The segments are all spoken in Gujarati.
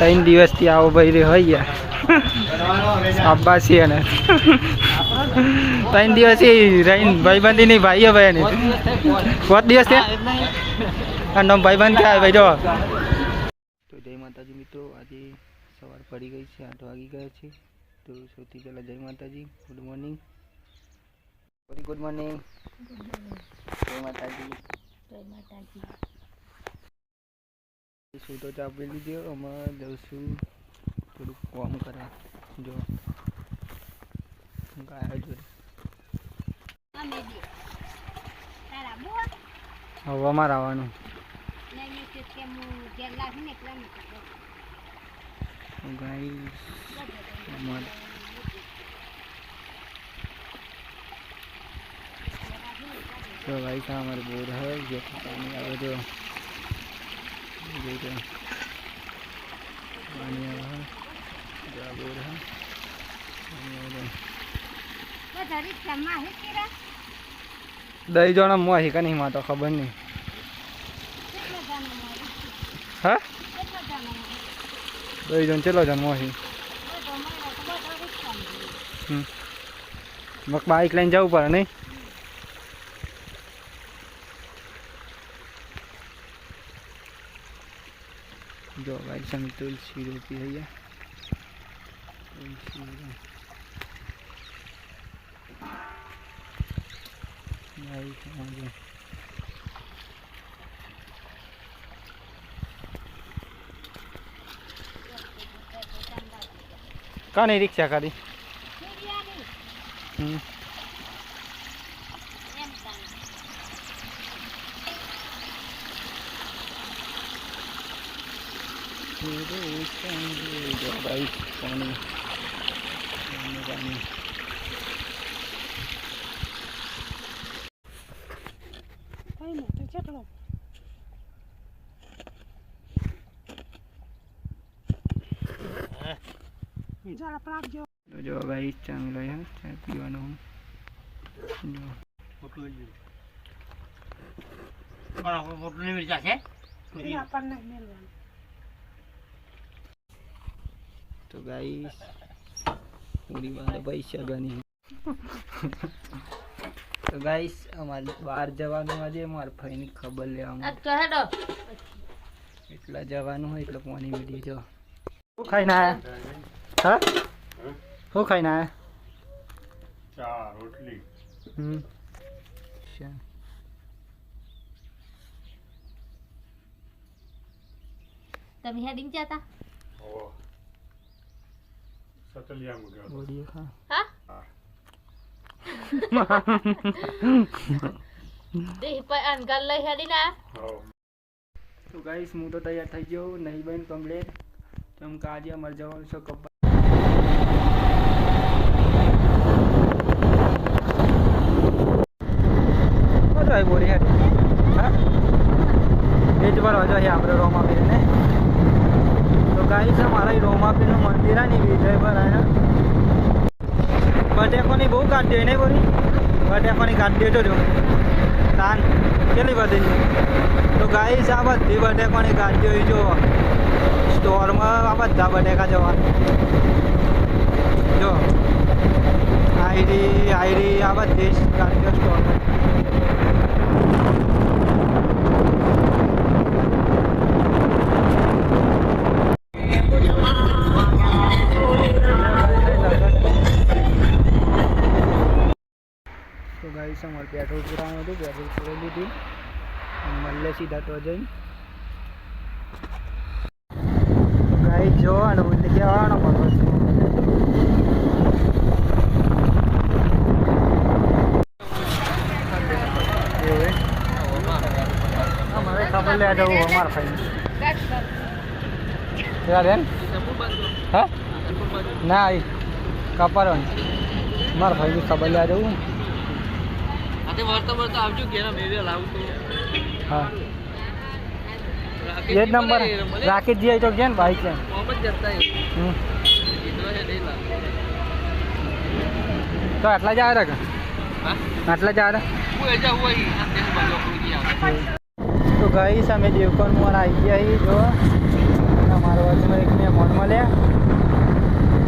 ત્રણ દિવસથી આવો ભાઈ રે હોય અબ્બાસી અને ત્રણ દિવસથી રહીને ભાઈબંધી નહીં ભાઈઓ ભાઈ ને પાંચ દિવસ થયા? ભાઈબંધ ક્યાં ભાઈ જો. તો જય માતાજી મિત્રો આજે સવાર પડી ગઈ છે આઠ વાગી ગયા છે. તો સૌથી પહેલાં જય Mataji good morning very good morning જય માતાજી. શું સૂતો ચા આપી લીધો અમે જઈશું થોડુંક કોમ કરે જો. ગાયો જોડે હવામાં આવવાનું તો ભાઈ સાહેબ, અમારે બોર હોય જે ખાવાની આવે તો जो जो पानी आवे है जो आ बोर है पानी आवे जो દહીં જણા મોહી કે નહીં માં તો ખબર નહીં હા દહીં જણ ચેલો જણ મોહી હમ મક બાઈક લઈને જવું પડે નહીં જો भाई સામે तुलसी રોપી है ये જો. કાની રિક્ષા કરી હમ. Guru Chandra જો ભાઈ પાણી પાણી પાણી તો જો ભાઈ ચાંગલો યાર ચા પીવાનો જો તો ગાઈસ પૂરી વાત પૈસા ગણી તો ગાઈસ અમારે બહાર જવાનું આજે મારા ભાઈની ખબર લેવાનું એટલા જવાનું હોય એટલે પાણી મીડી જો. શું ખાઈને આયા? હા? શું ખાઈને આયા? ચા રોટલી. હમ. અચ્છા. તમે હેડિંગ જતા? ઓ સતલિયામાં ગયો ખા હા દેહ પર અનગલ લઈ હેડી ના હો તો ગાઈસ હું તો તૈયાર થઈ ગયો નહીં બન કમ્પ્લેટ કેમ કે આજે અમારે જવાનું છે આવી બોરી હેડ હા એ જ આપણે રોમા ને તો ગાઈસ અમારા રોમાપીનું મંદિર આ ની વિજય પર બટેકોની બહુ કાઢ્યો નહીં બોલી બટેકોની કાઢ્યો તો જો. તાન, કેટલી બધી તો ગાઈસ આ બધી બટેકોની કાઢ્યો જો. સ્ટોરમાં આ બધા બટેકા જવા. જો. આઈડી આઈડી, આ બધી જ ગાડીઓ સ્ટોરમાં. ગાઈસ અમારે પેટ્રોલ પુરાવાનું હતું, પેટ્રોલ પુરાવી લીધી. મળે સીધા તો જઈને. ગાઈ જોવાનું એટલે એમ? અમારે ખબર લે જવું અમારા ભાઈ બેન? હા? ના, એ કપારવાની. મારા ભાઈ ખબર લે જવું આજે વળતા વળતા આવજો ઘેર મેવે લાવું તો. હા. એ જ નંબર. રાખી આવી તો કે ને ભાઈ છે. મોહમ્મદ જતા તો આટલા જ આવે કે? હા? આટલા જ આવે હું એ જાઉં હોય આ તેલ બાજુ કોઈ ગયા તો ગઈ સામે દેવકોન મોર આવી ગયા જો. મારો બાજુમાં એક મહેમાન મળ્યા.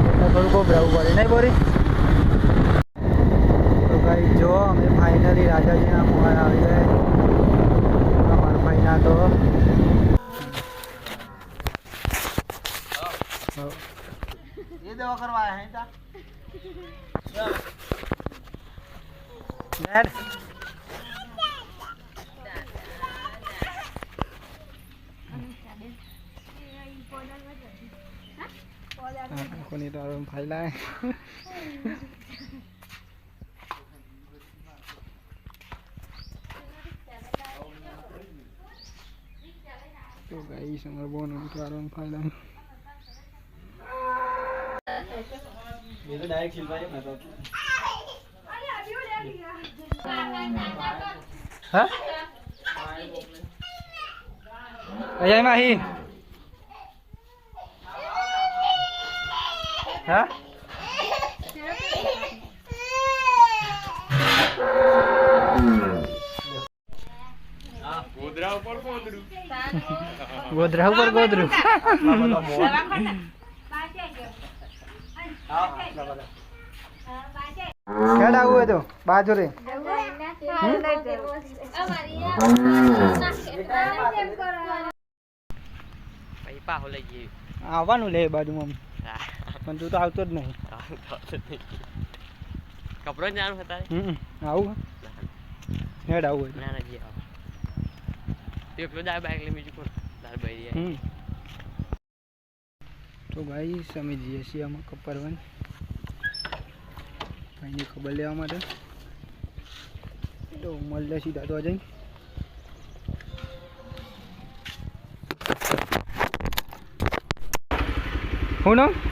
એટલે થોડું રહેવું પડે. નહીં બોરી? તો ભાઈ જો અમે ફાઇનલી રાજાજીના મોહર આવી ગયા અમારા ભાઈના તો હો. ये दवा करवाया है ता Dad. કોની તો હવે ફાયલા છે અમારો બોન ઉતારવાનો ફાયદા હા અહીંયા માહી હા ગોધરા ઉપર ગોધરું હોય તો બાજુ રે આવવાનું લે બાજુમાં પણ તું તો આવતો જ નહીં. કપડો જ આવું હેડ આવું. તો ભાઈ અમે જઈએ છીએ આમાં કપરવન. ભાઈની ખબર લેવા માટે. તો મળે સીધા તો જઈ હું નામ?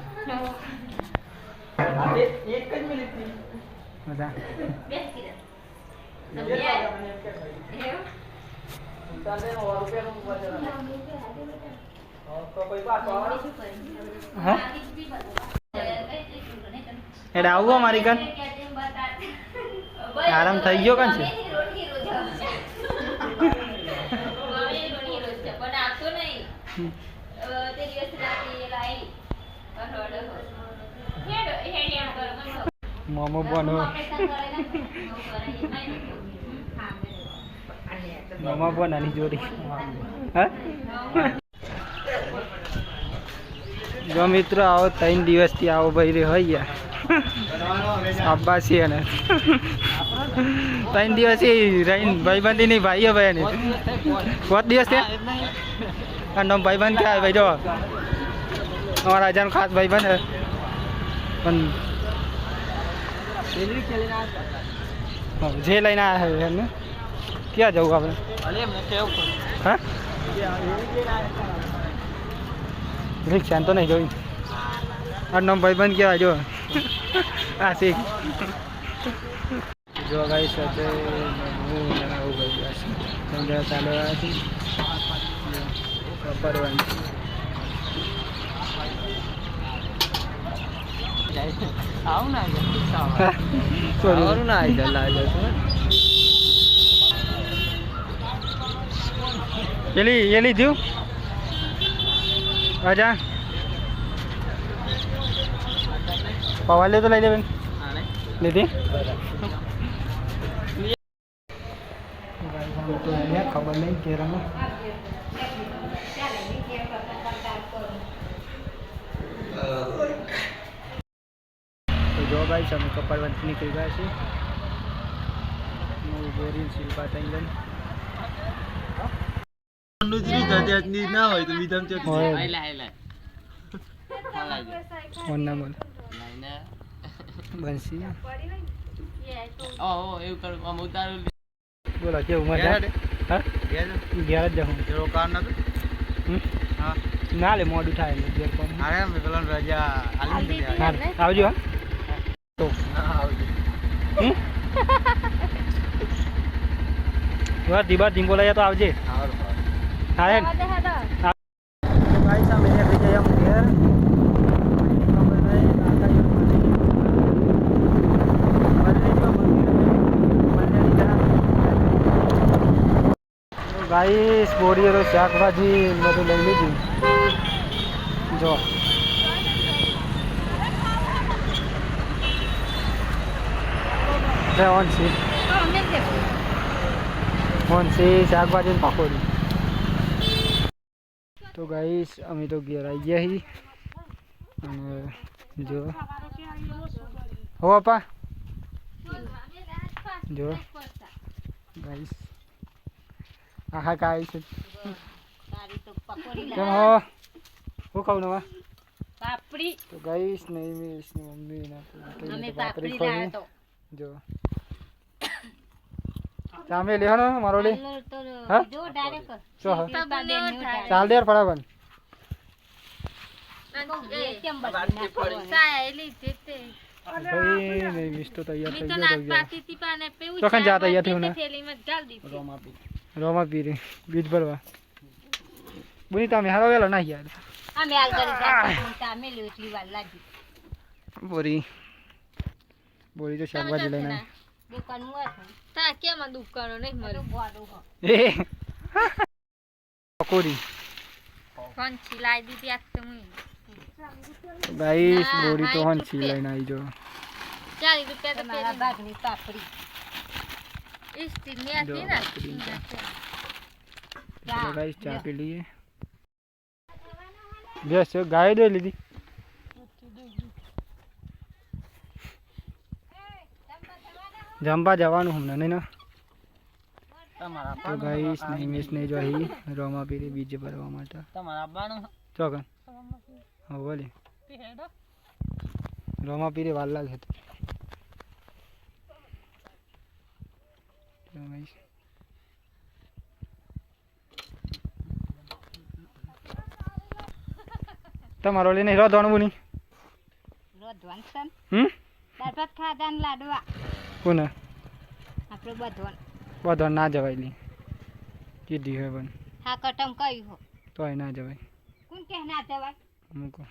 બાકી વાંધો નહીં. બધા આરામ થઈ ગયો કાન છે મોમો બનો મોમો બનાની જોડી હા જો મિત્રો આવો ત્રણ દિવસથી આવો ભાઈ રે હોય આબ્બાસી અને ત્રણ દિવસથી રહીને ભાઈબંધી નહીં ભાઈ ને પાંચ દિવસ ત્યાં અને ભાઈબંધ ક્યાં ભાઈ જો અમારા હજાર ખાસ ભાઈબંધ પણ જે લઈને આવ્યા છે એમને. ક્યાં જવું આપણે? હા? રિક્ષા તો નહીં જોઈ. આટનો ભાઈબંધ કહેવાય જો. હા શીખ જો ગાઈ સાથે હું જણાવું ગયા છે. ત્રણ જણા ચાલુ છે. ಅವನು ಆಯ್ತಲ್ಲ ಎಲ್ಲಿ ಎಲ್ಲಿದ್ದೀವಿ ರಾಜಾ ಪವಾಲಿದಲ್ಲ ಇದ್ದೇವೆ ನಿಧಿ ખબર નહીં કેરામાં ભાઈ અમે કપાળવંત નીકળી ગયા છીએ. હું બોરી શિલ્પા તંગન ના હોય તો ફોન ના બોલ કેવું મજા? હા? ઘેર જ જાઉં. રોકાણ હમ? હા. ના લે મોડું થાય પેલા રજા આવજો હા? બસ દીબા ધીંબો લઈ તો આવજે. હા ગાઈસ બોરીઓ શાકભાજી બધું લઈ લીધું. જો. મેં દેખું. વંશી શાકભાજી પકોડી તો ગાઈસ અમે તો ઘેર આવી ગયા હી. અને જો. હો આપા જો. ગાઈસ. આહા છે પકોડી કેમ. હો? હું કહું નવા? પાપડી. તો ગાઈસ નહીં ને મમ્મી ના અમે પાપડી લાવ્યા તો. જો. ચામે લેહો ને મારો લે. હા? જો ડાયરેક્ટ ચો. ચાલ દેર ફટાફટ એ બોલી જા શાકભાજી લઈને દુકાનમાં તા કેમાં દુકાનો નહીં મળે? બધું ગોળું હો. એ. પકોડી. ફોન સિલાઈ દીધી આજ તો હું. ગાઈસ હા, તો હન એટલું સી લઈને આવી રૂપિયા તો તમારા ભાગની પાપડી. પેલી સ્ટીલની હતી ને ગાઈસ ચા પી લઈએ. બેસ ગાય દે લીધી. જમવા જવાનું હમણાં નહીં ના? તો ગાઈસ નહીં મિસ નહીં જો અહીં રોમા પીરી બીજે ભરવા માટે. ચોકન હા બોલે. રોમા પીરી વાર લાગે તો. તો તમારો લઈને રોધવાનું છે ને. હમ? દાળ ભાત ખાધા લાડવા. કોને? આપણે બધવાનું બધો ના જવાય લી. કીધી હોય પણ. હા કટમ કયું હો. તોય ના જવાય. કોણ કે ના જવાય? મૂકો.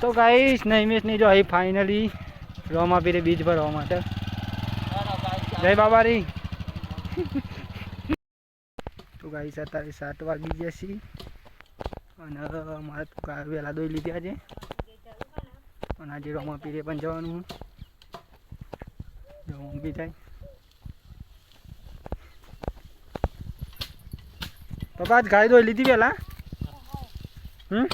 તો ગાઈસ નૈમેશની જો અહીં ફાઇનલી રોમા પીરે બીજ ભરવા માટે. જય બાબા રી તો ગાઈસ અત્યારે સાત વાગી છે અને મારે તો વહેલા દોઈ લીધી આજે. અને આજે રોમા પીરે પણ જવાનું. જો ઊંઘી જાય તો આજ ગાય દોઈ લીધી વહેલા હમ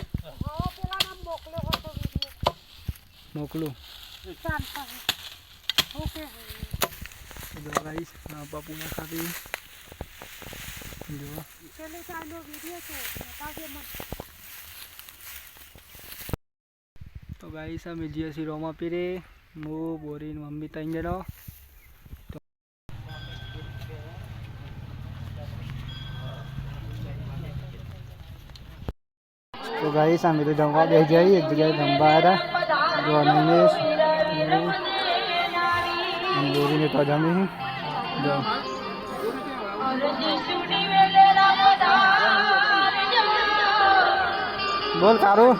મોકલું જો ગાઈસ આ બાપુ ના ખાતી જો તો ગાઈસ અમે જીએસી રોમા પીરે હું બોરીન મમ્મી ત્રણ તો ગાઈસ અમે તો જમવા બે જઈએ એક જગ્યાએ જમવા હતા. જો નિમેશ બોરીને તો જમી જો. બોલ કારું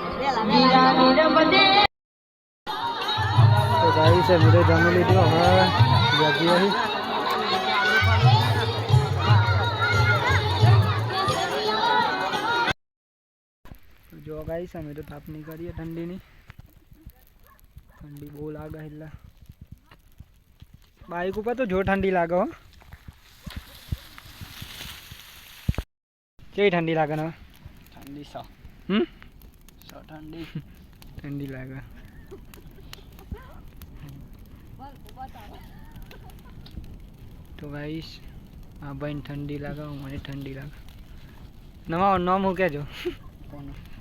તો ગાઈસ અમે તો જમી લીધું હવે જગી જો ગાઈશ અમે તો તાપણી કરીએ ઠંડીની. ઠંડી બહુ લાગે એટલે. બાઈક ઉપર તો જો ઠંડી લાગે હો. કેવી ઠંડી લાગે ને ઠંડી સો. હમ? સો ઠંડી. ઠંડી લાગે. તો ગાઈસ આ ભાઈ ઠંડી લાગે મને ઠંડી લાગે. નવા નામ હું કહેજો. કોનું.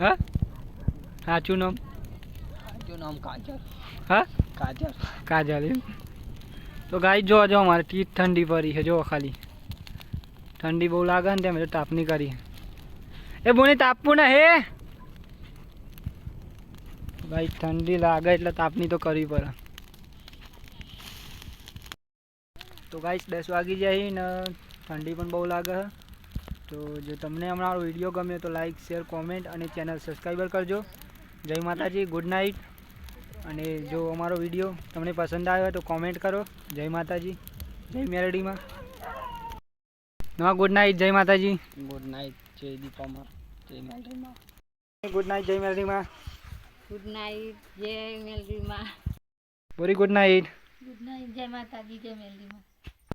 હા? સાચું નામ? સાચું નામ? કાજલ. હા? કાજલ. કાજલ એમ? તો ગાઈ જો જો અમારે ટીટ ઠંડી પડી છે જો ખાલી. ઠંડી બહુ લાગે ને તેમ તાપની કરી. એ બોની તાપવું ને હે? ભાઈ ઠંડી લાગે એટલે તાપની તો કરવી પડે. તો ગાઈસ દસ વાગી જાય ને ઠંડી પણ બહુ લાગે તો જો તમને હમણાં વીડિયો ગમ્યો તો લાઈક શેર કોમેન્ટ અને ચેનલ સબસ્ક્રાઈબર કરજો. જય માતાજી ગુડ નાઇટ અને જો અમારો વીડિયો તમને પસંદ આવ્યો તો કોમેન્ટ કરો. જય માતાજી જય મેરડીમાં. નવા ગુડ નાઇટ જય માતાજી. ગુડ નાઇટ જય દીપામાં જય મેરડીમાં. ગુડ નાઇટ જય મેરડીમાં. ગુડ નાઇટ જય મેરડીમાં. બોરી ગુડ નાઇટ ગુડ નાઇટ જય માતાજી જય મેલડીમાં